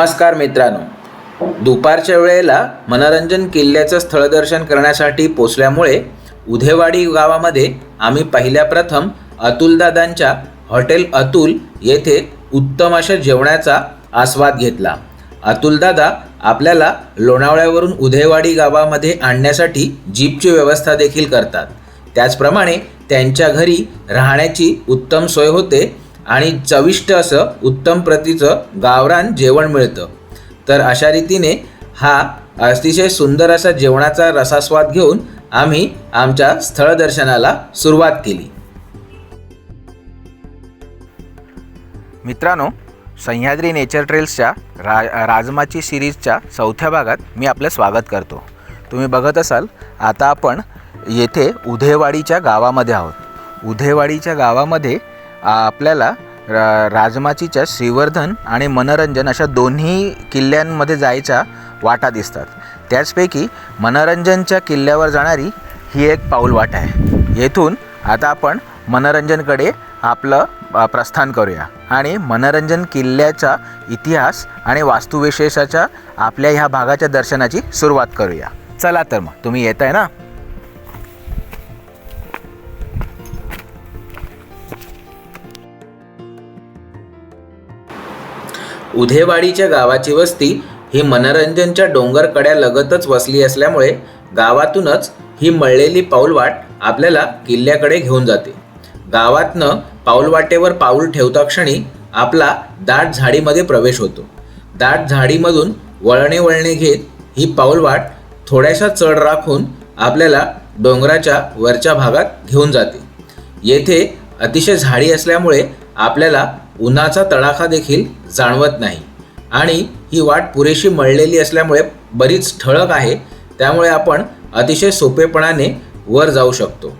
नमस्कार मित्रांनो. दुपारच्या वेळेला मनोरंजन किल्ल्याचं स्थळदर्शन करण्यासाठी पोचल्यामुळे उधेवाडी गावामध्ये आम्ही पहिल्या प्रथम अतुलदादांच्या हॉटेल अतुल येथे उत्तम अशा जेवणाचा आस्वाद घेतला. अतुलदादा आपल्याला लोणावळ्यावरून उधेवाडी गावामध्ये आणण्यासाठी जीपची व्यवस्था देखील करतात. त्याचप्रमाणे त्यांच्या घरी राहण्याची उत्तम सोय होते आणि चविष्ट असं उत्तम प्रतीचं गावरान जेवण मिळतं. तर अशा रीतीने हा अतिशय सुंदर असा जेवणाचा रसास्वाद घेऊन आम्ही आमच्या स्थळदर्शनाला सुरुवात केली. मित्रांनो सह्याद्री नेचर ट्रेल्सच्या रा राजमाची सिरीजच्या चौथ्या भागात मी आपलं स्वागत करतो. तुम्ही बघत असाल आता आपण येथे उधेवाडीच्या गावामध्ये आहोत. उधेवाडीच्या गावामध्ये आपल्याला रा राजमाचीच्या श्रीवर्धन आणि मनोरंजन अशा दोन्ही किल्ल्यांमध्ये जायच्या वाटा दिसतात. त्याचपैकी मनोरंजनच्या किल्ल्यावर जाणारी ही एक पाऊल वाट आहे. येथून आता आपण मनोरंजनकडे आपलं प्रस्थान करूया आणि मनोरंजन किल्ल्याचा इतिहास आणि वास्तुविशेषाच्या आपल्या ह्या भागाच्या दर्शनाची सुरुवात करूया. चला तर मग तुम्ही येत आहे ना? उधेवाडीच्या गावाची वस्ती ही मनोरंजनच्या डोंगरकड्या लगतच वसली असल्यामुळे गावातूनच ही मळलेली पाऊलवाट आपल्याला किल्ल्याकडे घेऊन जाते. गावातनं पाऊलवाटेवर पाऊल ठेवता क्षणी आपला दाट झाडीमध्ये प्रवेश होतो. दाट झाडीमधून वळणे वळणे घेत ही पाऊलवाट थोड्याशा चढ राखून आपल्याला डोंगराच्या वरच्या भागात घेऊन जाते. येथे अतिशय झाडी असल्यामुळे आपल्याला उन्हाचा तडाखा देखील जाणवत नाही. आणि ही वाट पुरेशी मळलेली असल्यामुळे बरीच ठळक आहे त्यामुळे आपण अतिशय सोपेपणाने वर जाऊ शकतो.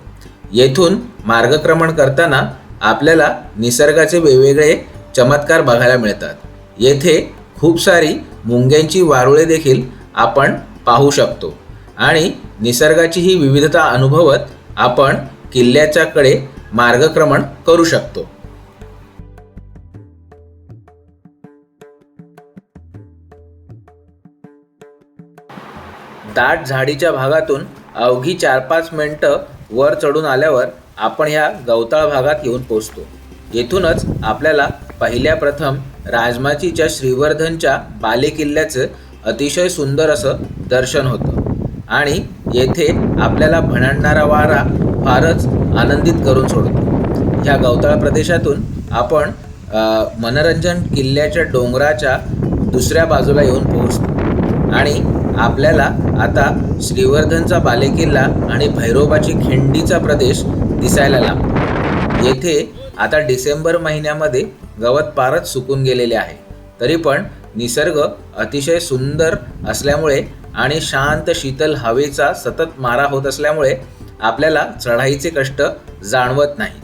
येथून मार्गक्रमण करताना आपल्याला निसर्गाचे वेगवेगळे चमत्कार बघायला मिळतात. येथे खूप सारी मुंग्यांची वारुळे देखील आपण पाहू शकतो. आणि निसर्गाची ही विविधता अनुभवत आपण किल्ल्याच्याकडे मार्गक्रमण करू शकतो. दाट झाडीच्या भागातून अवघी चार पाच मिनटं वर चढून आल्यावर आपण ह्या गवताळ भागात येऊन पोचतो येथूनच आपल्याला पहिल्या प्रथम राजमाचीच्या श्रीवर्धनच्या बालेकिल्ल्याचं अतिशय सुंदर असं दर्शन होतं. आणि येथे आपल्याला भणाणणारा वारा फारच आनंदित करून सोडतो. ह्या गवताळ प्रदेशातून आपण मनोरंजन किल्ल्याच्या डोंगराच्या दुसऱ्या बाजूला येऊन पोहोचतो. आणि आपल्याला आता श्रीवर्धनचा बालेकिल्ला आणि भैरोबाची खिंडीचा प्रदेश दिसायला लागतो येथे आता डिसेंबर महिन्यामध्ये गवत पारच सुकून गेलेले आहे. तरी पण निसर्ग अतिशय सुंदर असल्यामुळे आणि शांत शीतल हवेचा सतत मारा होत असल्यामुळे आपल्याला चढाईचे कष्ट जाणवत नाही.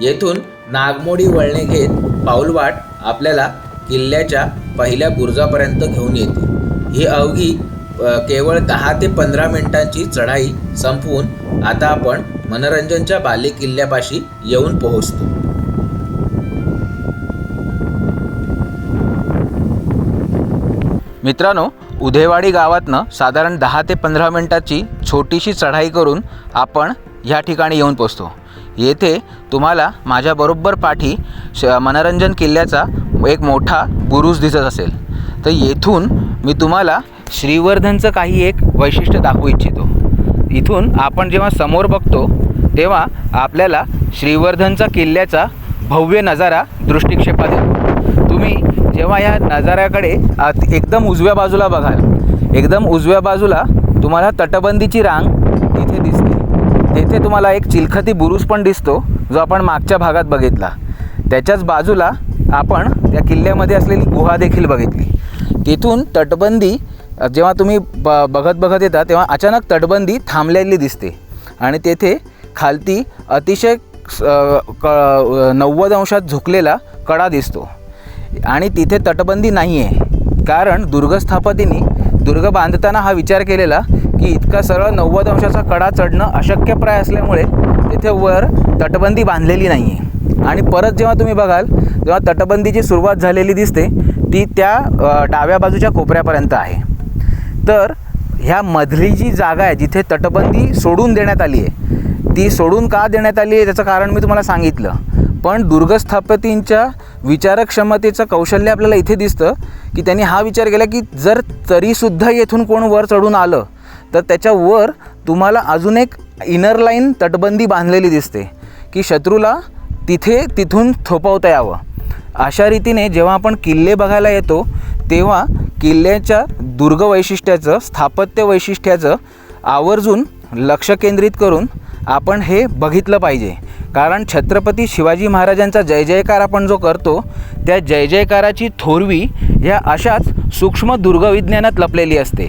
येथून नागमोडी वळणे घेत पाऊलवाट आपल्याला किल्ल्याच्या पहिल्या बुरुजापर्यंत घेऊन येते. ही अवघी केवळ दहा ते पंधरा मिनिटांची चढाई संपवून आता आपण मनोरंजनच्या बाले किल्ल्यापाशी येऊन पोहोचतो. मित्रांनो उधेवाडी गावातनं साधारण दहा ते पंधरा मिनिटाची छोटीशी चढाई करून आपण ह्या ठिकाणी येऊन पोचतो येथे तुम्हाला माझ्याबरोबर पाठी श मनोरंजन किल्ल्याचा एक मोठा बुरुज दिसत असेल. तर येथून मी तुम्हाला श्रीवर्धनचं काही एक वैशिष्ट्य दाखवू इच्छितो. इथून आपण जेव्हा समोर बघतो तेव्हा आपल्याला श्रीवर्धनचा किल्ल्याचा भव्य नजारा दृष्टिक्षेपात येतो. तुम्ही जेव्हा या नजाऱ्याकडे एकदम उजव्या बाजूला बघाल एकदम उजव्या बाजूला तुम्हाला तटबंदीची रांग इथे दिसते. येथे तुम्हाला एक चिलखती बुरुज पण दिसतो जो आपण मागच्या भागात बघितला. त्याच्याच बाजूला आपण त्या किल्ल्यामध्ये असलेली गुहा देखील बघितली. तिथून तटबंदी जेव्हा तुम्ही ब बघत बघत येता तेव्हा अचानक तटबंदी थांबलेली दिसते. आणि तेथे खालती अतिशय स- क नव्वद अंशात झुकलेला कडा दिसतो. आणि तिथे तटबंदी नाही आहे कारण दुर्गस्थापतींनी दुर्ग बांधताना हा विचार केलेला की इतका सरळ नव्वद अंशाचा कडा चढणं अशक्यप्राय असल्यामुळे तिथे वर तटबंदी बांधलेली नाही आहे आणि परत जेव्हा तुम्ही बघाल तेव्हा तटबंदीची सुरुवात झालेली दिसते ती त्या डाव्या बाजूच्या कोपऱ्यापर्यंत आहे. तर ह्या मधली जी जागा आहे जिथे तटबंदी सोडून देण्यात आली आहे ती सोडून का देण्यात आली आहे त्याचं कारण मी तुम्हाला सांगितलं. पण दुर्गस्थापतींच्या विचारक्षमतेचं कौशल्य आपल्याला इथे दिसतं की त्यांनी हा विचार केला की जर तरीसुद्धा येथून कोण वर चढून आलं तर त्याच्यावर तुम्हाला अजून एक इनर लाईन तटबंदी बांधलेली दिसते की शत्रूला तिथे तिथून थोपवता यावं. अशा रीतीने जेव्हा आपण किल्ले बघायला येतो तेव्हा किल्ल्याच्या दुर्ग वैशिष्ट्याचं स्थापत्य वैशिष्ट्याचं आवर्जून लक्ष केंद्रित करून आपण हे बघितलं पाहिजे. कारण छत्रपती शिवाजी महाराजांचा जय जयकार आपण जो करतो त्या जय जयकाराची थोरवी ह्या अशाच सूक्ष्म दुर्गविज्ञानात लपलेली असते.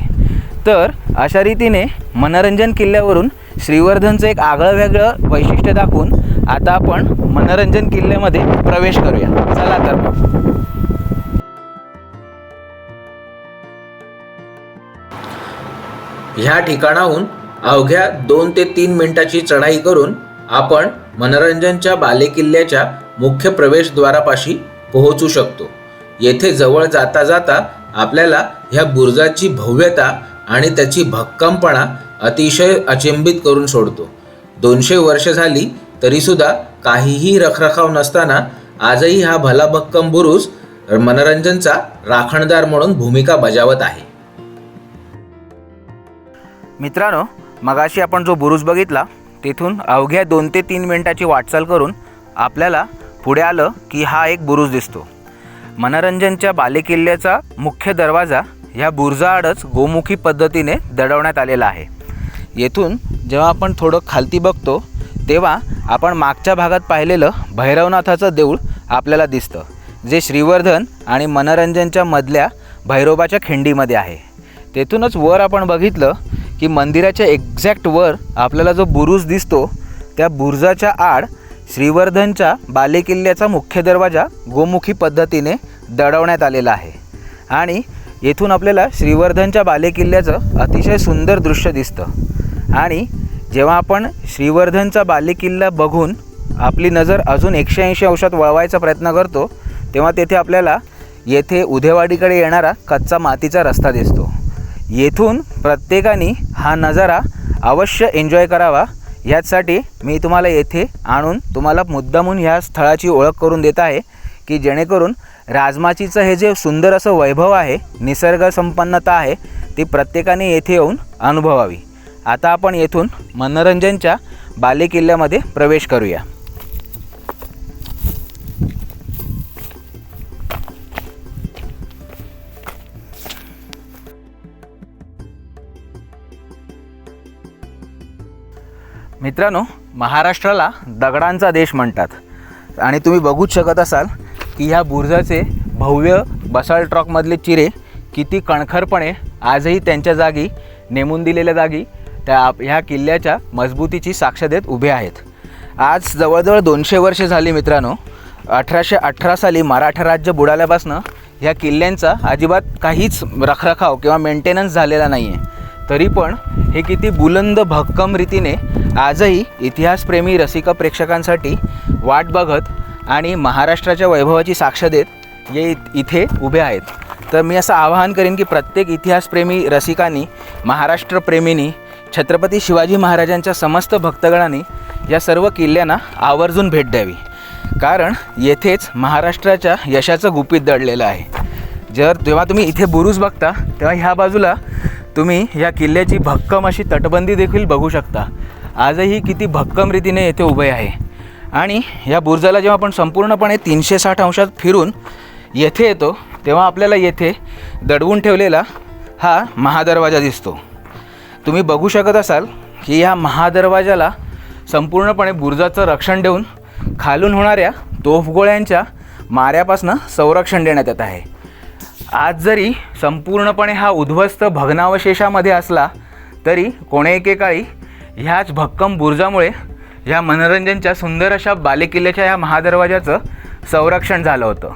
तर अशा रीतीने मनोरंजन किल्ल्यावरून श्रीवर्धनचं एक आगळं वेगळं वैशिष्ट्य दाखवून आता आपण मनोरंजन किल्ल्यामध्ये प्रवेश करूया. चला तर मग. ह्या ठिकाणाहून अवघ्या दोन ते तीन मिनिटाची चढाई करून आपण मनोरंजनच्या बालेकिल्ल्याच्या मुख्य प्रवेशद्वारापाशी पोहोचू शकतो. येथे जवळ जाता जाता आपल्याला ह्या बुर्जाची भव्यता आणि त्याची भक्कमपणा अतिशय अचंबित करून सोडतो. दोनशे वर्ष झाली तरीसुद्धा काहीही रखरखाव नसताना आजही हा भला भक्कम बुरुज मनोरंजनचा राखणदार म्हणून भूमिका बजावत आहे. मित्रांनो मगाशी आपण जो बुरुज बघितला तिथून अवघ्या दोन ते तीन मिनिटाची वाटचाल करून आपल्याला पुढे आलं की हा एक बुरुज दिसतो. मनोरंजनच्या बालेकिल्ल्याचा मुख्य दरवाजा ह्या बुरुजाआडच गोमुखी पद्धतीने दडवण्यात आलेला आहे. येथून जेव्हा आपण थोडं खालती बघतो तेव्हा आपण मागच्या भागात पाहिलेलं भैरवनाथाचं देऊळ आपल्याला दिसतं जे श्रीवर्धन आणि मनोरंजनच्या मधल्या भैरोबाच्या खिंडीमध्ये आहे. तेथूनच वर आपण बघितलं की मंदिराच्या एक्झॅक्ट वर आपल्याला जो बुरुज दिसतो त्या बुरुजाच्या आड श्रीवर्धनच्या बालेकिल्ल्याचा मुख्य दरवाजा गोमुखी पद्धतीने दडवण्यात आलेला आहे. आणि येथून आपल्याला श्रीवर्धनच्या बालेकिल्ल्याचं अतिशय सुंदर दृश्य दिसतं. आणि जेव्हा आपण श्रीवर्धनचा बालेकिल्ला बघून आपली नजर अजून एकशे ऐंशी अंशात वळवायचा प्रयत्न करतो तेव्हा तेथे आपल्याला येथे उधेवाडीकडे येणारा कच्चा मातीचा रस्ता दिसतो. येथून प्रत्येकाने हा नजारा अवश्य एन्जॉय करावा. याचसाठी मी तुम्हाला येथे आणून तुम्हाला मुद्दामून ह्या स्थळाची ओळख करून देत आहे. की जेणेकरून राजमाचीचं हे जे सुंदर असं वैभव आहे निसर्गसंपन्नता आहे ती प्रत्येकाने येथे येऊन अनुभवावी. आता आपण येथून मनोरंजनच्या बालेकिल्ल्यामध्ये प्रवेश करूया. मित्रांनो महाराष्ट्राला दगडांचा देश म्हणतात. आणि तुम्ही बघूच शकत असाल की ह्या बुर्जाचे भव्य बसाळ ट्रॉकमधले चिरे किती कणखरपणे आजही त्यांच्या जागी नेमून दिलेल्या जागी त्या आप- ह्या किल्ल्याच्या मजबूतीची साक्ष देत उभे आहेत. आज जवळजवळ दोनशे वर्षे झाली मित्रांनो अठराशे अठरा साली मराठा राज्य बुडाल्यापासनं ह्या किल्ल्यांचा अजिबात काहीच रखरखाव किंवा मेंटेनन्स झालेला नाही आहे तरी पण हे किती बुलंद भक्कम रीतीने आजही इतिहासप्रेमी रसिका प्रेक्षकांसाठी वाट बघत आणि महाराष्ट्राच्या वैभवाची साक्ष देत ये इथे उभे आहेत. तर मी असं आवाहन करेन की प्रत्येक इतिहासप्रेमी रसिकांनी महाराष्ट्रप्रेमींनी छत्रपती शिवाजी महाराजांच्या समस्त भक्तगणांनी या सर्व किल्ल्यांना आवर्जून भेट द्यावी. कारण येथेच महाराष्ट्राच्या यशाचं गुपित दडलेलं आहे. जर जेव्हा तुम्ही इथे बुरुज बघता तेव्हा ह्या बाजूला तुम्ही या किल्ल्याची भक्कम अशी तटबंदी देखील बघू शकता. आजही किती भक्कम रीतीने येथे उभे आहे. आणि या बुरजाला जेव्हा आपण संपूर्णपणे तीनशे साठ अंशात फिरून येथे येतो तेव्हा आपल्याला येथे दडवून ठेवलेला हा महादरवाजा दिसतो. तुम्ही बघू शकत असाल की या महादरवाजाला संपूर्णपणे बुरजाचं रक्षण देऊन खालून होणाऱ्या तोफगोळ्यांच्या माऱ्यापासून संरक्षण देण्यात येत आहे. आज जरी संपूर्णपणे हा उद्ध्वस्त भग्नावशेषामध्ये असला तरी कोणे एकेकाळी ह्याच भक्कम बुर्जामुळे ह्या मनोरंजनच्या सुंदर अशा बालेकिल्ल्याच्या ह्या महादरवाजाचं संरक्षण झालं होतं.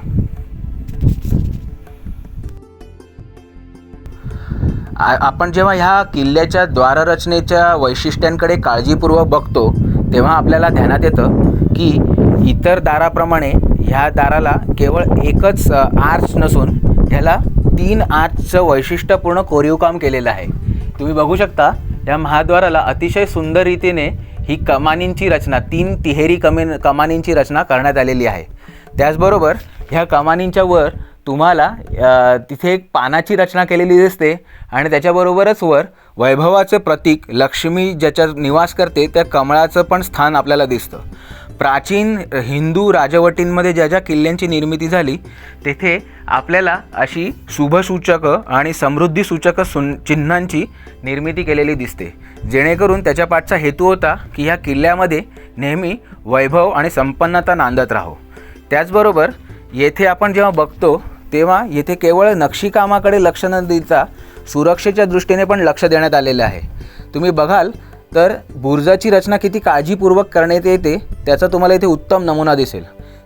आपण जेव्हा ह्या किल्ल्याच्या द्वाररचनेच्या वैशिष्ट्यांकडे काळजीपूर्वक बघतो तेव्हा आपल्याला ध्यानात येतं की इतर दाराप्रमाणे ह्या दाराला केवळ एकच आर्च नसून ह्याला तीन आर्चचं वैशिष्ट्यपूर्ण कोरीव काम केलेलं आहे. तुम्ही बघू शकता या महाद्वाराला अतिशय सुंदर रीतीने ही कमानींची रचना तीन तिहेरी कमी कमानींची रचना करण्यात आलेली आहे. त्याचबरोबर ह्या कमानींच्या वर तुम्हाला तिथे एक पानाची रचना केलेली दिसते आणि त्याच्याबरोबरच वर वैभवाचं प्रतीक लक्ष्मी ज्याच्या निवास करते त्या कमळाचं पण स्थान आपल्याला दिसतं. प्राचीन हिंदू राजवटींमध्ये ज्या ज्या किल्ल्यांची निर्मिती झाली तेथे आपल्याला अशी शुभसूचकं आणि समृद्धीसूचक सुन चिन्हांची निर्मिती केलेली दिसते. जेणेकरून त्याच्या पाठचा हेतू होता की ह्या किल्ल्यामध्ये नेहमी वैभव आणि संपन्नता नांदत राहो. त्याचबरोबर येथे आपण जेव्हा बघतो तेव्हा येथे केवळ नक्षीकामाकडे लक्ष न देता सुरक्षेच्या दृष्टीने पण लक्ष देण्यात आलेलं आहे. तुम्ही बघाल तर बुर्जाची रचना किती काळजीपूर्वक करण्यात येते त्याचा तुम्हाला इथे उत्तम नमुना दिसेल.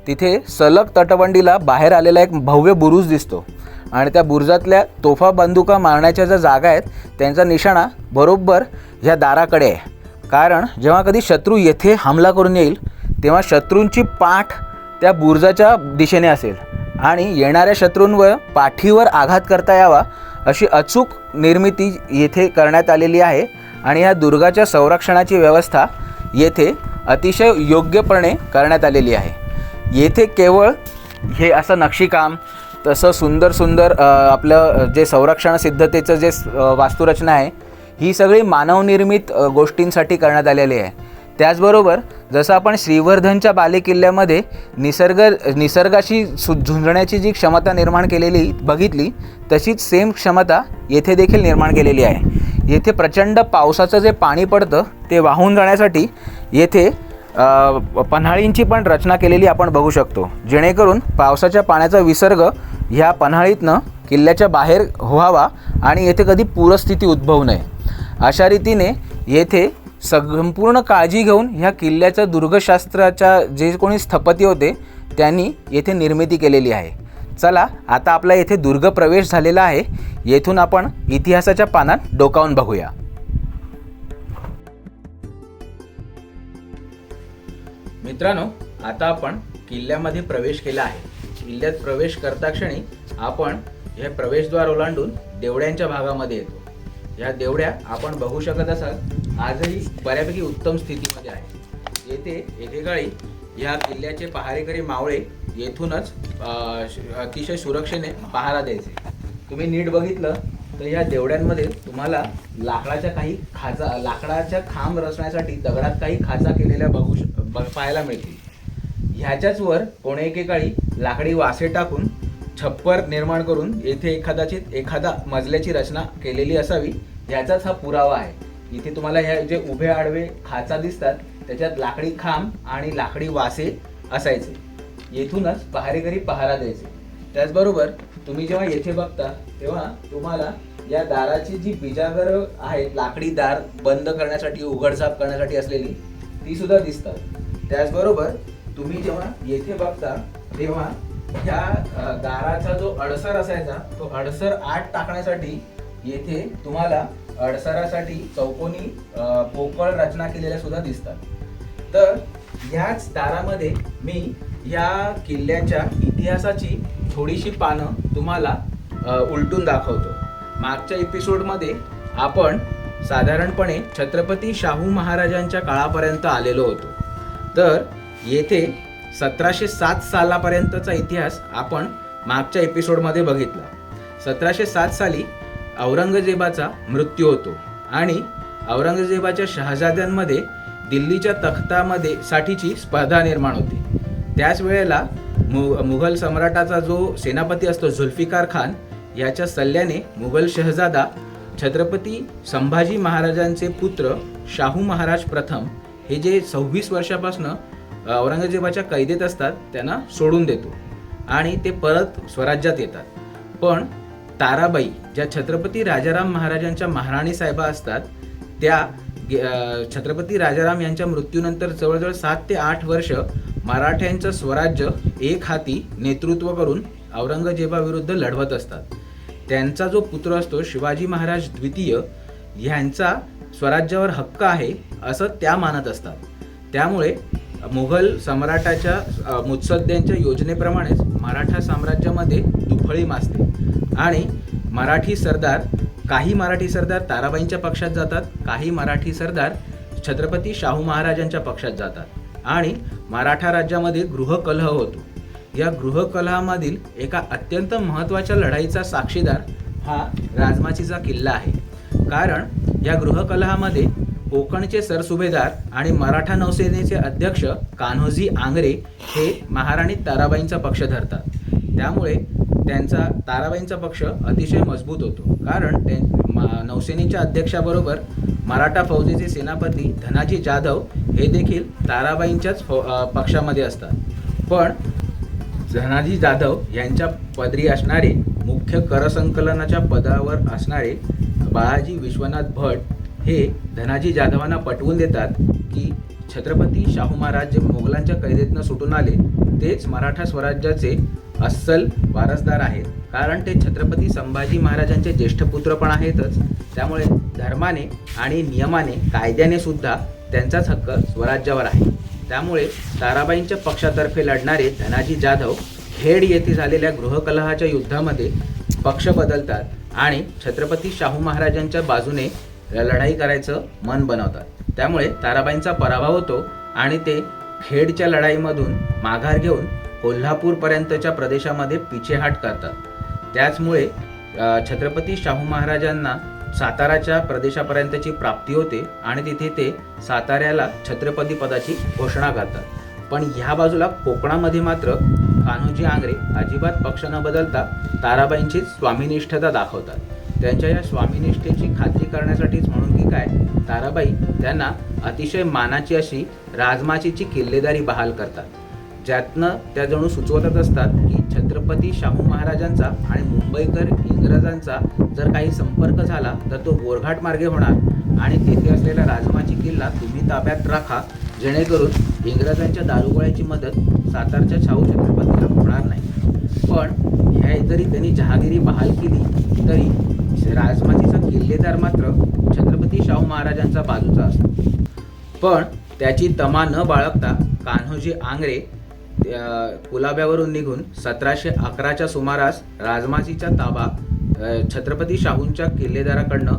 तिथे सलग तटबंडीला बाहेर आलेला एक भव्य बुरुज दिसतो. आणि त्या बुरुजातल्या तोफा बंदुका मारण्याच्या ज्या जागा आहेत त्यांचा निशाणा बरोबर ह्या दाराकडे आहे. कारण जेव्हा कधी शत्रू येथे हमला करून येईल तेव्हा शत्रूंची पाठ त्या बुरुजाच्या दिशेने असेल. आणि येणाऱ्या शत्रूंवर पाठीवर आघात करता यावा अशी अचूक निर्मिती येथे करण्यात आलेली आहे. आणि या दुर्गाच्या संरक्षणाची व्यवस्था येथे अतिशय योग्यपणे करण्यात आलेली आहे. येथे केवळ हे असं नक्षीकाम तसं सुंदर सुंदर आपलं जे संरक्षण सिद्धतेचं जे वास्तुरचना आहे ही सगळी मानवनिर्मित गोष्टींसाठी करण्यात आलेली आहे. त्याचबरोबर जसं आपण श्रीवर्धनच्या बालेकिल्ल्यामध्ये निसर्ग निसर्गाशी सु झुंजण्याची जी क्षमता निर्माण केलेली बघितली तशीच सेम क्षमता येथे देखील निर्माण केलेली आहे. येथे प्रचंड पावसाचं जे पाणी पडतं ते वाहून जाण्यासाठी येथे पन्हाळींची पण रचना केलेली आपण बघू शकतो. जेणेकरून पावसाच्या पाण्याचा विसर्ग ह्या पन्हाळीतनं किल्ल्याच्या बाहेर व्हावा आणि येथे कधी पूरस्थिती उद्भवू नये. अशा रीतीने येथे संपूर्ण काळजी घेऊन ह्या किल्ल्याच्या दुर्गशास्त्राच्या जे कोणी स्थपती होते त्यांनी येथे निर्मिती केलेली आहे. चला आता आपला येथे दुर्ग प्रवेश झालेला आहे. येथून आपण इतिहासाच्या पानात डोकावून बघूया. मित्रांनो आता आपण किल्ल्यामध्ये प्रवेश केला आहे. किल्ल्यात प्रवेश करता क्षणी आपण हे प्रवेशद्वार ओलांडून देवड्यांच्या भागामध्ये येतो. या देवड्या आपण बघू शकत असाल आजही बऱ्यापैकी उत्तम स्थितीमध्ये आहे येथे एकेकाळी या किल्ल्याचे पहारेकरी मावळे येथूनच श- अतिशय सुरक्षेने पहारा द्यायचे. तुम्ही नीट बघितलं तर या देवड्यांमध्ये तुम्हाला लाकडाच्या काही खाचा लाकडाच्या खांब रचण्यासाठी दगडात काही खाचा केलेल्या बघू शक पाहायला मिळतील. ह्याच्याचवर कोणे एकेकाळी लाकडी वासे टाकून छप्पर निर्माण करून येथे एखादाचित एखादा मजल्याची रचना केलेली असावी ह्याचाच हा पुरावा आहे. इथे तुम्हाला ह्या जे उभे आडवे खाचा दिसतात त्याच्यात लाकडी खांब आणि लाकडी वासे असायचे. येथूनच पहारेकरी पहारा द्यायचे. त्याचबरोबर तुम्ही जेव्हा येथे बघता तेव्हा तुम्हाला या दाराची जी बिजागर आहेत लाकडी दार बंद करण्यासाठी उघडझाप करण्यासाठी असलेली ती सुद्धा दिसतात. त्याचबरोबर तुम्ही जेव्हा येथे बघता तेव्हा ह्या दाराचा जो अडसर असायचा तो अडसर आत टाकण्यासाठी येथे तुम्हाला अडसरासाठी चौकोनी पोकळ रचना केलेल्या सुद्धा दिसतात. तर ह्याच दारामध्ये मी या किल्ल्याच्या इतिहासाची थोडीशी पानं तुम्हाला उलटून दाखवतो. मागच्या एपिसोडमध्ये आपण साधारणपणे छत्रपती शाहू महाराजांच्या काळापर्यंत आलेलो होतो. तर येथे सतराशे सात सालापर्यंतचा इतिहास आपण मागच्या एपिसोडमध्ये बघितला. सतराशे सात साली औरंगजेबाचा मृत्यू होतो आणि औरंगजेबाच्या शहाजाद्यांमध्ये दिल्लीच्या तख्तामध्ये साठीची स्पर्धा निर्माण होते. त्याच वेळेला मु मुघल सम्राटाचा जो सेनापती असतो झुल्फिकार खान याच्या सल्ल्याने मुघल शहजादा छत्रपती संभाजी महाराजांचे पुत्र शाहू महाराज प्रथम हे जे सव्वीस वर्षापासनं औरंगजेबाच्या कैदेत असतात त्यांना सोडून देतो. आणि ते परत स्वराज्यात येतात. पण ताराबाई ज्या छत्रपती राजाराम महाराजांच्या महाराणी साहेबा असतात त्या छत्रपती राजाराम यांच्या मृत्यूनंतर जवळजवळ सात ते आठ वर्ष मराठ्यांचं स्वराज्य एक हाती नेतृत्व करून औरंगजेबाविरुद्ध लढवत असतात. त्यांचा जो पुत्र असतो शिवाजी महाराज द्वितीय ह्यांचा स्वराज्यावर हक्क आहे असं त्या मानत असतात. त्यामुळे मुघल सम्राटाच्या मुत्सद्द्यांच्या योजनेप्रमाणेच मराठा साम्राज्यामध्ये दुफळी माजते. आणि मराठी सरदार काही मराठी सरदार ताराबाईंच्या पक्षात जातात काही मराठी सरदार छत्रपती शाहू महाराजांच्या पक्षात जातात. आणि मराठा राज्यामध्ये गृहकलह होतो. या गृहकलहामधील एका अत्यंत महत्त्वाच्या लढाईचा साक्षीदार हा राजमाचीचा किल्ला आहे. कारण या गृहकलहामध्ये कोकणचे सरसुभेदार आणि मराठा नौसेनेचे अध्यक्ष कान्होजी आंग्रे हे महाराणी ताराबाईंचा पक्ष धरतात. त्यामुळे त्यांचा ताराबाईंचा पक्ष अतिशय मजबूत होतो. कारण ते नौसेनेच्या अध्यक्षाबरोबर मराठा फौजेचे सेनापती धनाजी जाधव हे देखील ताराबाईंच्याच फौ पक्षामध्ये असतात. पण धनाजी जाधव यांच्या पदरी असणारे मुख्य करसंकलनाच्या पदावर असणारे बाळाजी विश्वनाथ भट हे धनाजी जाधवांना पटवून देतात की छत्रपती शाहू महाराज जे मोगलांच्या कैदेतनं सुटून आले तेच मराठा स्वराज्याचे अस्सल वारसदार आहेत. कारण ते छत्रपती संभाजी महाराजांचे ज्येष्ठ पुत्र पण आहेतच. त्यामुळे धर्माने आणि नियमाने कायद्याने सुद्धा त्यांचाच हक्क स्वराज्यावर आहे. त्यामुळे ताराबाईंच्या पक्षातर्फे लढणारे धनाजी जाधव खेड येथे झालेल्या गृहकलहाच्या युद्धामध्ये पक्ष बदलतात आणि छत्रपती शाहू महाराजांच्या बाजूने लढाई करायचं मन बनवतात. त्यामुळे ताराबाईंचा पराभव होतो आणि ते खेडच्या लढाईमधून माघार घेऊन कोल्हापूरपर्यंतच्या प्रदेशामध्ये पिछेहाट करतात. त्याचमुळे छत्रपती शाहू महाराजांना साताराच्या प्रदेशापर्यंतची प्राप्ती होते आणि तिथे ते साताऱ्याला छत्रपती पदाची घोषणा करतात. पण ह्या बाजूला कोकणामध्ये मात्र कान्होजी आंग्रे अजिबात पक्ष न बदलता ताराबाईंची स्वामीनिष्ठता दाखवतात. त्यांच्या या स्वामीनिष्ठेची खात्री करण्यासाठीच म्हणून की काय ताराबाई त्यांना अतिशय मानाची अशी राजमाचीची किल्लेदारी बहाल करतात. ज्यातनं त्या जणू सुचवतच असतात की छत्रपती शाहू महाराजांचा आणि मुंबईकर इंग्रजांचा जर काही संपर्क झाला तर तो बोरघाट मार्गे होणार. आणि तेथे असलेला राजमाची किल्ला तुम्ही ताब्यात राखा जेणेकरून इंग्रजांच्या दारुगोळ्याची मदत सातारच्या शाहू छत्रपतीला होणार नाही. पण ह्या जरी त्यांनी जहागिरी बहाल केली तरी राजमाचीचा किल्लेदार मात्र छत्रपती शाहू महाराजांचा बाजूचा असतो. पण त्याची तमा न बाळगता कान्होजी आंग्रे कुलाब्यावरून निघून सतराशे अकराच्या सुमारास राजमाचीचा ताबा छत्रपती शाहूंच्या किल्लेदाराकडनं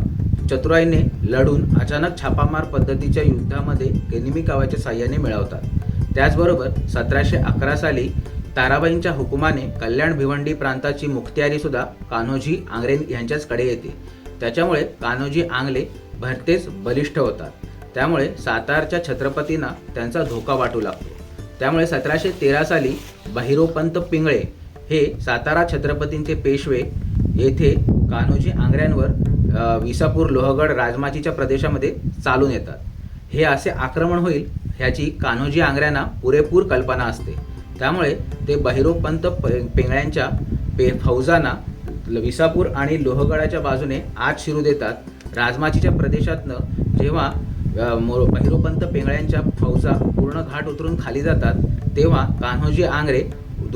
चतुराईने लढून अचानक छापामार पद्धतीच्या युद्धामध्ये केनिमी कावाच्या साह्याने मिळवतात. त्याचबरोबर सतराशे अकरा साली ताराबाईंच्या हुकुमाने कल्याण भिवंडी प्रांताची मुखत्यारीसुद्धा कान्होजी आंग्रे यांच्याचकडे येते. त्याच्यामुळे कान्होजी आंगले भरतेच बलिष्ठ होतात. त्यामुळे सातारच्या छत्रपतींना त्यांचा धोका वाटू लागतो. त्यामुळे सतराशे तेरा साली बहिरोपंत पिंगळे हे सातारा छत्रपतींचे पेशवे येथे कान्होजी आंग्र्यांवर विसापूर लोहगड राजमाचीच्या प्रदेशामध्ये चालून येतात. हे असे आक्रमण होईल ह्याची कान्होजी आंग्र्यांना पुरेपूर कल्पना असते. त्यामुळे ते बहिरोपंत प- पेंगळ्यांच्या पे फौजांना विसापूर आणि लोहगडाच्या बाजूने आत शिरू देतात. राजमाचीच्या प्रदेशातनं जेव्हा मो- बहिरोपंत पेंगळ्यांच्या फौजा पूर्ण घाट उतरून खाली जातात तेव्हा कान्होजी आंग्रे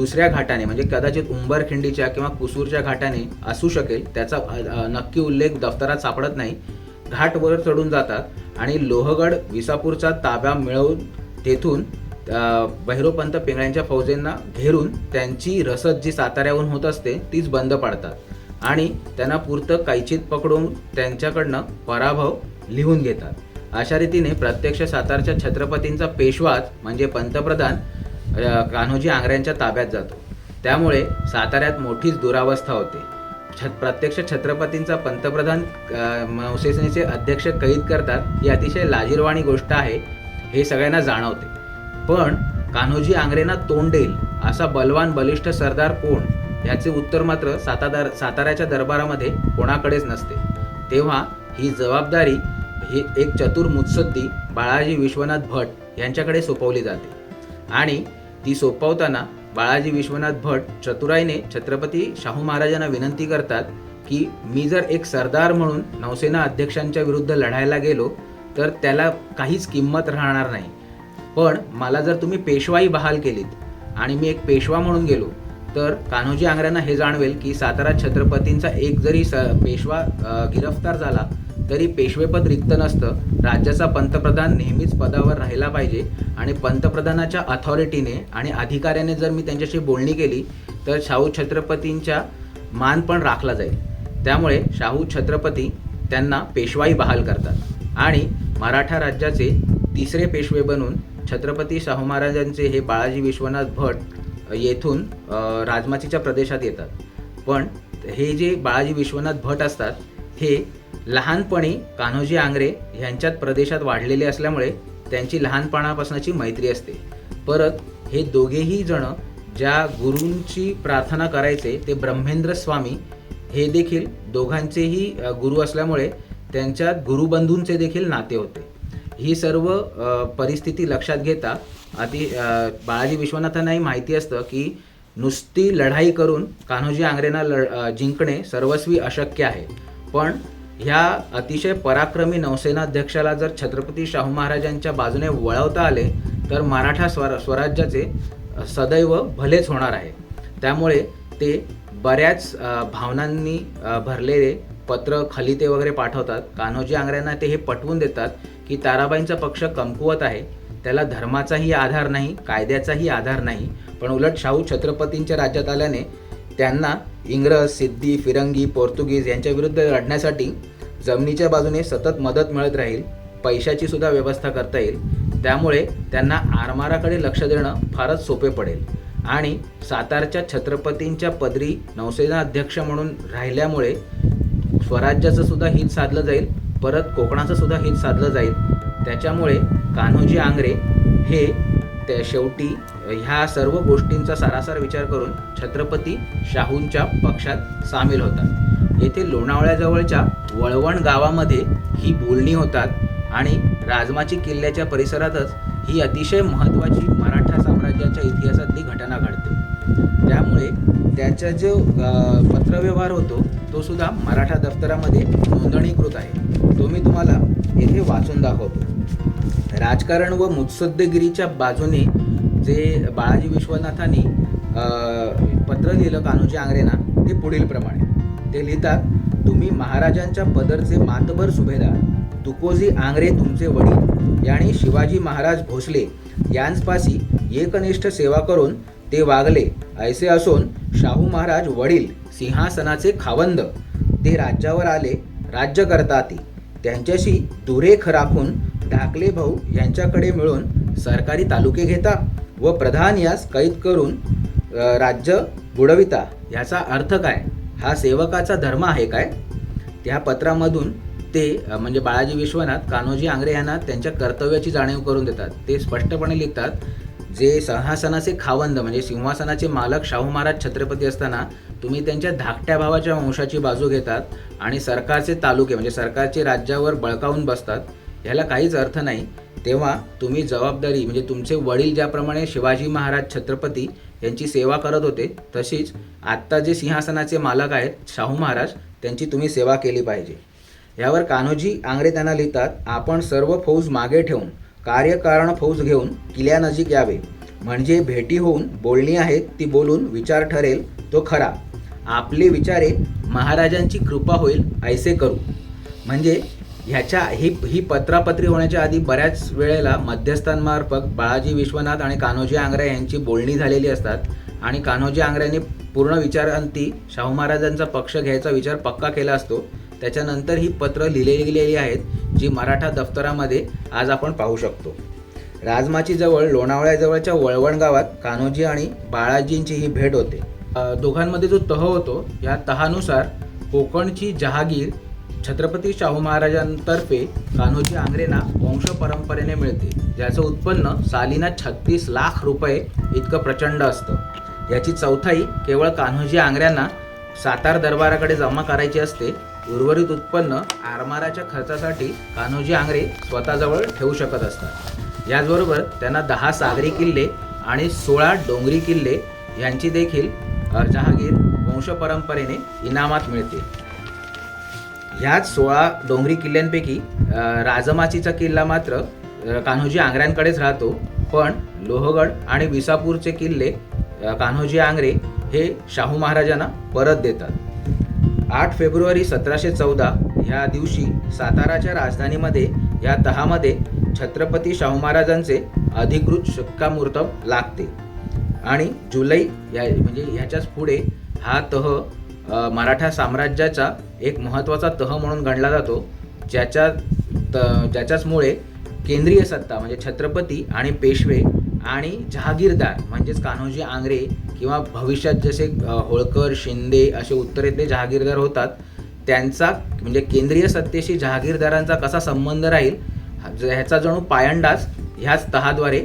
दुसऱ्या घाटाने म्हणजे कदाचित उंबरखिंडीच्या किंवा कुसूरच्या घाटाने असू शकेल त्याचा नक्की उल्लेख दफ्तरात सापडत नाही. घाटवर चढून जातात आणि लोहगड विसापूरचा ताब्या मिळवून तेथून भैरोपंत पिंगळ्यांच्या फौजेंना घेरून त्यांची रसद जी साताऱ्याहून होत असते तीच बंद पाडतात. आणि त्यांना पुरतं कैचित पकडून त्यांच्याकडनं पराभव लिहून घेतात. अशा रीतीने प्रत्यक्ष सातारच्या छत्रपतींचा पेशवाच म्हणजे पंतप्रधान कान्होजी आंग्र्यांच्या ताब्यात जातो. त्यामुळे साताऱ्यात मोठीच दुरावस्था होते. छत प्रत्यक्ष छत्रपतींचा पंतप्रधान नौसेनेचे अध्यक्ष कैद करतात ही अतिशय लाजीरवाणी गोष्ट आहे हे सगळ्यांना जाणवते. पण कान्होजी आंग्रेंना तोंड देईल असा बलवान बलिष्ठ सरदार कोण याचे उत्तर मात्र सातादार साताऱ्याच्या दरबारामध्ये कोणाकडेच नसते. तेव्हा ही जबाबदारी ही एक चतुर मुत्सद्दी बाळाजी विश्वनाथ भट यांच्याकडे सोपवली जाते. आणि ती सोपवताना बाळाजी विश्वनाथ भट चतुराईने छत्रपती शाहू महाराजांना विनंती करतात की मी जर एक सरदार म्हणून नौसेना अध्यक्षांच्या विरुद्ध लढायला गेलो तर त्याला काहीच किंमत राहणार नाही. पण मला जर तुम्ही पेशवाई बहाल केलीत आणि मी एक पेशवा म्हणून गेलो तर कान्होजी आंग्र्यांना हे जाणवेल की सातारा छत्रपतींचा एक जरी स पेशवा गिरफ्तार झाला तरी पेशवेपद रिक्त नसतं राज्याचा पंतप्रधान नेहमीच पदावर राहिला पाहिजे आणि पंतप्रधानाच्या अथॉरिटीने आणि अधिकाऱ्याने जर मी त्यांच्याशी बोलणी केली तर शाहू छत्रपतींच्या मान पण राखला जाईल. त्यामुळे शाहू छत्रपती त्यांना पेशवाई बहाल करतात. आणि मराठा राज्याचे तिसरे पेशवे बनून छत्रपती शाहू महाराजांचे हे बाळाजी विश्वनाथ भट येथून राजमाचीच्या प्रदेशात येतात. पण हे जे बाळाजी विश्वनाथ भट असतात हे लहानपणी कान्होजी आंग्रे ह्यांच्यात प्रदेशात वाढलेले असल्यामुळे त्यांची लहानपणापासूनची मैत्री असते. परत हे दोघेही जण ज्या गुरूंची प्रार्थना करायचे ते ब्रह्मेंद्र स्वामी हे देखील दोघांचेही गुरु असल्यामुळे त्यांच्यात गुरुबंधूंचे देखील नाते होते. ही सर्व परिस्थिती लक्षात घेता अति बाळाजी विश्वनाथांनाही माहिती असतं की नुसती लढाई करून कान्होजी आंग्रेना लढ जिंकणे सर्वस्वी अशक्य आहे. पण ह्या अतिशय पराक्रमी नौसेनाध्यक्षाला जर छत्रपती शाहू महाराजांच्या बाजूने वळवता आले तर मराठा स्वर स्वराज्याचे सदैव भलेच होणार आहे. त्यामुळे ते बऱ्याच भावनांनी भरलेले पत्र खलिते वगैरे पाठवतात. कान्होजी आंग्र्यांना ते हे पटवून देतात की ताराबाईंचा पक्ष कमकुवत आहे. त्याला धर्माचाही आधार नाही कायद्याचाही आधार नाही. पण उलट शाहू छत्रपतींच्या राज्यात आल्याने त्यांना इंग्रज सिद्धी फिरंगी पोर्तुगीज यांच्या विरुद्ध लढण्यासाठी जमिनीच्या बाजूने सतत मदत मिळत राहील पैशाची सुद्धा व्यवस्था करता येईल. त्यामुळे त्यांना आरमाराकडे लक्ष देणं फारच सोपे पडेल. आणि सातारच्या छत्रपतींच्या पदरी नौसेना अध्यक्ष म्हणून राहिल्यामुळे स्वराज्याचं सुद्धा हित साधलं जाईल परत कोकणाचं सुद्धा हित साधलं जाईल. त्याच्यामुळे कान्होजी आंग्रे हे त्या शेवटी ह्या सर्व गोष्टींचा सारासार विचार करून छत्रपती शाहूंच्या पक्षात सामील होतात. येथे लोणावळ्याजवळच्या वळवण गावामध्ये ही बोलणी होतात आणि राजमाची किल्ल्याच्या परिसरातच ही अतिशय महत्त्वाची मराठा साम्राज्याच्या इतिहासातली घटना घडते. त्यामुळे त्याचा जो पत्रव्यवहार होतो तो सुद्धा मराठा दफ्तरामध्ये नोंदणीकृत आहे. तो मी तुम्हाला येथे वाचून दाखवतो. राजकारण व मुत्सद्देगिरीच्या बाजूने जे बाळाजी विश्वनाथांनी पत्र लिहिलं कान्होजी आंग्रेना ते पुढील प्रमाणे. ते लिहितात तुम्ही महाराजांच्या पदरचे मातबर सुभेदार तुकोजी आंग्रे तुमचे वडील यांनी शिवाजी महाराज भोसले यांचपाशी एकनिष्ठ सेवा करून ते वागले. ऐसे असून शाहू महाराज वडील सिंहासनाचे खावंद. ते राज्यावर आले राज्य करताती. त्यांच्याशी दुरेख राखून ढाकले भाऊ यांच्याकडे मिळून सरकारी तालुके घेता. व प्रधान यास कैद करून राज्य बुडविता. याचा अर्थ काय? हा सेवकाचा धर्म आहे काय? त्या पत्रामधून ते म्हणजे बाळाजी विश्वनाथ कान्होजी आंग्रे यांना त्यांच्या कर्तव्याची जाणीव करून देतात. ते स्पष्टपणे लिहितात जे सिंहासनाचे खावंद म्हणजे सिंहासनाचे मालक शाहू महाराज छत्रपती असताना तुम्ही त्यांच्या धाकट्या भावाच्या वंशाची बाजू घेतात आणि सरकारचे तालुके म्हणजे सरकारचे राज्यावर बळकावून बसतात ह्याला काहीच अर्थ नाही. तेव्हा तुम्ही जबाबदारी म्हणजे तुमचे वडील ज्याप्रमाणे शिवाजी महाराज छत्रपती यांची सेवा करत होते तशीच आत्ता जे सिंहासनाचे मालक आहेत शाहू महाराज त्यांची तुम्ही सेवा केली पाहिजे. यावर कान्होजी आंग्रे त्यांना लिहितात आपण सर्व फौज मागे ठेवून कार्यकारण फौज घेऊन किल्ल्यानजीक यावे. म्हणजे भेटी होऊन बोलणी आहेत ती बोलून विचार ठरेल तो खरा. आपले विचारे महाराजांची कृपा होईल ऐसे करू. म्हणजे ह्याच्या ही ही पत्रापत्री होण्याच्या आधी बऱ्याच वेळेला मध्यस्थांमार्फत बाळाजी विश्वनाथ आणि कान्होजी आंग्रे यांची बोलणी झालेली असतात. आणि कान्होजी आंग्र्यांनी पूर्ण विचारांती शाहू महाराजांचा पक्ष घ्यायचा विचार पक्का केला असतो. त्याच्यानंतर ही पत्र लिहिलेली गेलेली आहेत जी मराठा दफ्तरामध्ये आज आपण पाहू शकतो. राजमाची जवळ लोणावळ्याजवळच्या वळवण गावात कान्होजी आणि बाळाजींची ही भेट होते. दोघांमध्ये जो तह होतो या तहानुसार कोकणची जहागीर छत्रपती शाहू महाराजांतर्फे कान्होजी आंग्रेना वंश परंपरेने मिळते. ज्याचं उत्पन्न सालीना छत्तीस लाख रुपये इतकं प्रचंड असतं. याची चौथाई केवळ कान्होजी आंग्र्यांना सातार दरबाराकडे जमा करायची असते. उर्वरित उत्पन्न आरमाराच्या खर्चासाठी कान्होजी आंग्रे स्वतःजवळ ठेवू शकत असतात. याचबरोबर त्यांना दहा सागरी किल्ले आणि सोळा डोंगरी किल्ले यांची देखील जहागीर वंश परंपरेने इनामात मिळते ह्याच सोळा डोंगरी किल्ल्यांपैकी राजमाचीचा किल्ला मात्र कान्होजी आंग्र्यांकडेच राहतो. पण लोहगड आणि विसापूरचे किल्ले कान्होजी आंग्रे हे शाहू महाराजांना परत देतात. आठ फेब्रुवारी सतराशे चौदा ह्या दिवशी साताराच्या राजधानीमध्ये या तहामध्ये छत्रपती शाहू महाराजांचे अधिकृत शिक्कामोर्तब लागते. आणि जुलै या म्हणजे ह्याच्याच पुढे हा तह मराठा साम्राज्याचा एक महत्त्वाचा तह म्हणून गणला जातो ज्याच्या त ज्याच्याचमुळे केंद्रीय सत्ता म्हणजे छत्रपती आणि पेशवे आणि जहागीरदार म्हणजेच कान्होजी आंग्रे किंवा भविष्यात जसे होळकर शिंदे असे उत्तरेतले जहागीरदार होतात त्यांचा म्हणजे केंद्रीय सत्तेशी जहागीरदारांचा कसा संबंध राहील ज- ह्याचा जणू पायंडाच ह्याच तहाद्वारे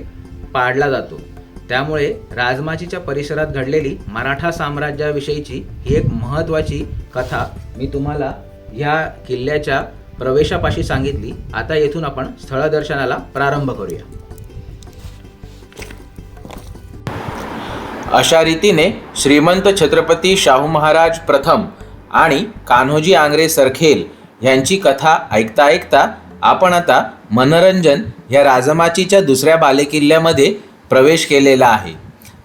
पाडला जातो. त्यामुळे राजमाचीच्या परिसरात घडलेली मराठा साम्राज्याविषयीची ही एक महत्त्वाची कथा मी तुम्हाला ह्या किल्ल्याच्या प्रवेशापाशी सांगितली. आता येथून आपण स्थळदर्शनाला प्रारंभ करूया. अशा रीतीने श्रीमंत छत्रपती शाहू महाराज प्रथम आणि कान्होजी आंग्रे सरखेल यांची कथा ऐकता ऐकता आपण आता मनोरंजन या राजमाचीच्या दुसऱ्या बालेकिल्ल्यामध्ये प्रवेश केलेला आहे.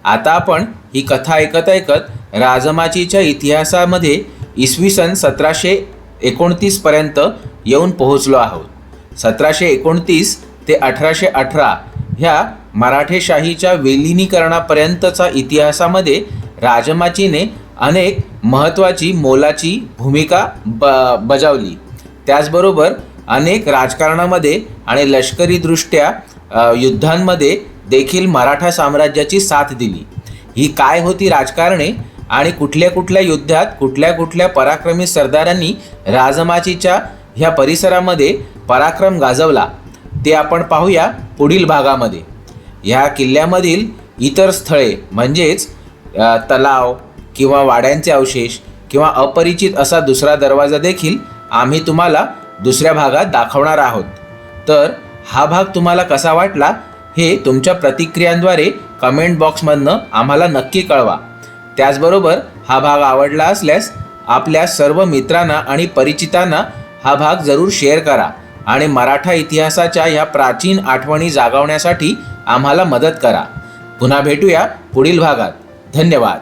आता आपण ही कथा ऐकत ऐकत राजमाचीच्या इतिहासामध्ये इसवी सन सतराशे एकोणतीसपर्यंत येऊन पोहोचलो आहोत. सतराशे एकोणतीस ते अठराशे अठरा ह्या मराठेशाहीच्या विलिनीकरणापर्यंतचा इतिहासामध्ये राजमाचीने अनेक महत्त्वाची मोलाची भूमिका ब बजावली. त्याचबरोबर अनेक राजकारणामध्ये आणि लष्करीदृष्ट्या युद्धांमध्ये देखील मराठा साम्राज्याची साथ दिली. ही काय होती राजकारणे? आणि कुठल्या कुठल्या युद्धात कुठल्या कुठल्या पराक्रमी सरदारांनी राजमाचीच्या ह्या परिसरामध्ये पराक्रम गाजवला? ते आपण पाहूया पुढील भागामध्ये. ह्या किल्ल्यामधील इतर स्थळे म्हणजेच तलाव किंवा वाड्यांचे अवशेष किंवा अपरिचित असा दुसरा दरवाजा देखील आम्ही तुम्हाला दुसऱ्या भागात दाखवणार आहोत. तर हा भाग तुम्हाला कसा वाटला? हे तुमच्या प्रतिक्रियांद्वारे कमेंट बॉक्समधनं आम्हाला नक्की कळवा. त्याचबरोबर हा भाग आवडला असल्यास आपल्या सर्व मित्रांना आणि परिचितांना हा भाग जरूर शेअर करा आणि मराठा इतिहासाच्या ह्या प्राचीन आठवणी जागवण्यासाठी आम्हाला मदत करा. पुन्हा भेटूया पुढील भागात. धन्यवाद.